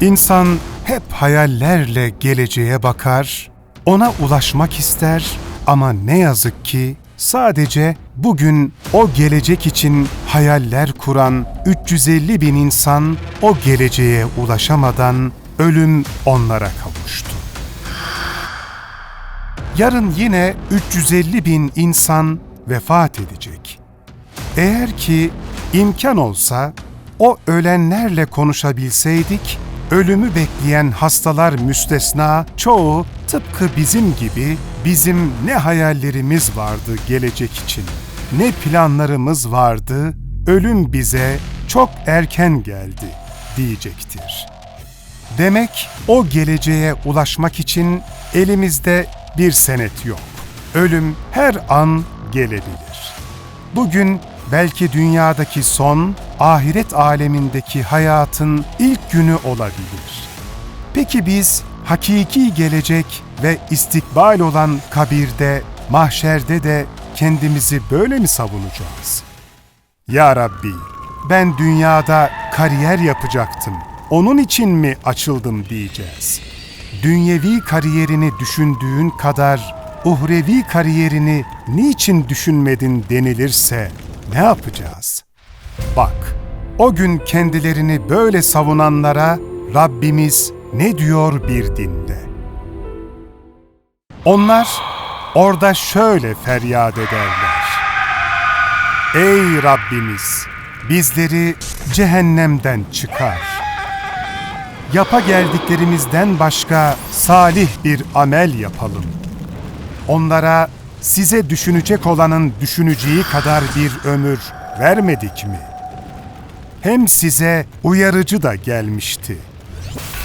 İnsan hep hayallerle geleceğe bakar, ona ulaşmak ister ama ne yazık ki sadece bugün o gelecek için hayaller kuran 350 bin insan o geleceğe ulaşamadan ölüm onlara kavuştu. Yarın yine 350 bin insan vefat edecek. Eğer ki imkan olsa o ölenlerle konuşabilseydik, ölümü bekleyen hastalar müstesna çoğu tıpkı bizim gibi bizim ne hayallerimiz vardı gelecek için, ne planlarımız vardı, ölüm bize çok erken geldi diyecektir. Demek o geleceğe ulaşmak için elimizde bir senet yok. Ölüm her an gelebilir. Bugün belki dünyadaki son, ahiret alemindeki hayatın ilk günü olabilir. Peki biz hakiki gelecek ve istikbal olan kabirde, mahşerde de kendimizi böyle mi savunacağız? Ya Rabbi, ben dünyada kariyer yapacaktım. Onun için mi açıldım diyeceğiz. Dünyevi kariyerini düşündüğün kadar uhrevi kariyerini niçin düşünmedin denilirse ne yapacağız? O gün kendilerini böyle savunanlara Rabbimiz ne diyor bir dinde? Onlar orada şöyle feryat ederler. Ey Rabbimiz! Bizleri cehennemden çıkar. Yapa geldiklerimizden başka salih bir amel yapalım. Onlara size düşünecek olanın düşüneceği kadar bir ömür vermedik mi? Hem size uyarıcı da gelmişti.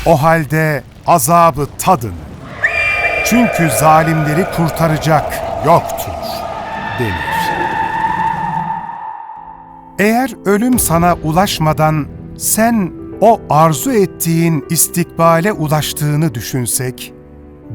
O halde azabı tadın. Çünkü zalimleri kurtaracak yoktur denir. Eğer ölüm sana ulaşmadan sen o arzu ettiğin istikbale ulaştığını düşünsek,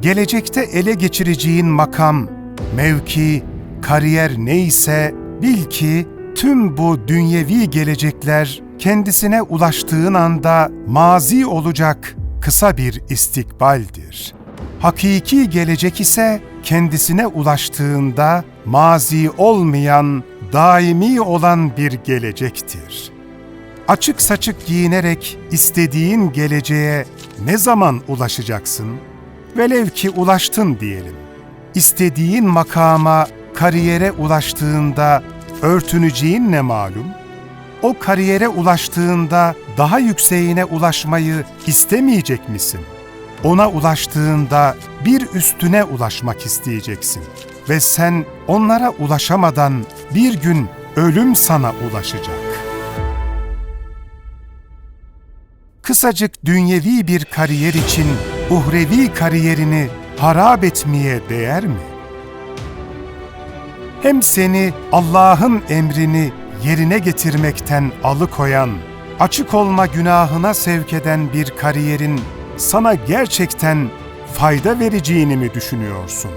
gelecekte ele geçireceğin makam, mevki, kariyer neyse bil ki tüm bu dünyevi gelecekler kendisine ulaştığın anda mazi olacak kısa bir istikbaldir. Hakiki gelecek ise kendisine ulaştığında mazi olmayan, daimi olan bir gelecektir. Açık saçık giyinerek istediğin geleceğe ne zaman ulaşacaksın? Velev ki ulaştın diyelim. İstediğin makama, kariyere ulaştığında örtüneceğin ne malum? O kariyere ulaştığında daha yükseğine ulaşmayı istemeyecek misin? Ona ulaştığında bir üstüne ulaşmak isteyeceksin ve sen onlara ulaşamadan bir gün ölüm sana ulaşacak. Kısacık dünyevi bir kariyer için uhrevi kariyerini harap etmeye değer mi? Hem seni Allah'ın emrini yerine getirmekten alıkoyan, açık olma günahına sevk eden bir kariyerin sana gerçekten fayda vereceğini mi düşünüyorsun?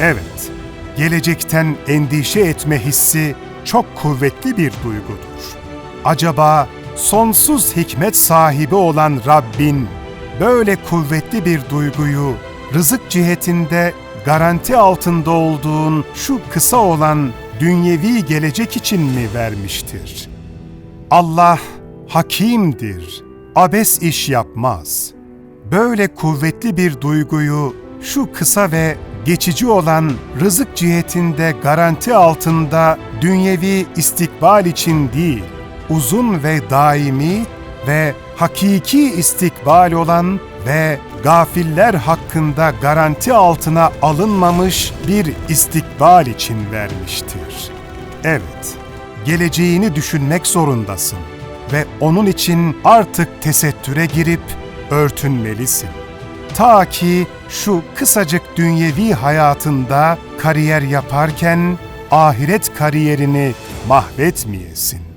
Evet, gelecekten endişe etme hissi çok kuvvetli bir duygudur. Acaba sonsuz hikmet sahibi olan Rabbin böyle kuvvetli bir duyguyu rızık cihetinde garanti altında olduğun şu kısa olan dünyevi gelecek için mi vermiştir? Allah hakimdir, abes iş yapmaz. Böyle kuvvetli bir duyguyu şu kısa ve geçici olan rızık cihetinde garanti altında dünyevi istikbal için değil, uzun ve daimi ve hakiki istikbal olan ve gafiller hakkında garanti altına alınmamış bir istikbal için vermiştir. Evet, geleceğini düşünmek zorundasın ve onun için artık tesettüre girip örtünmelisin. Ta ki şu kısacık dünyevi hayatında kariyer yaparken ahiret kariyerini mahvetmeyesin.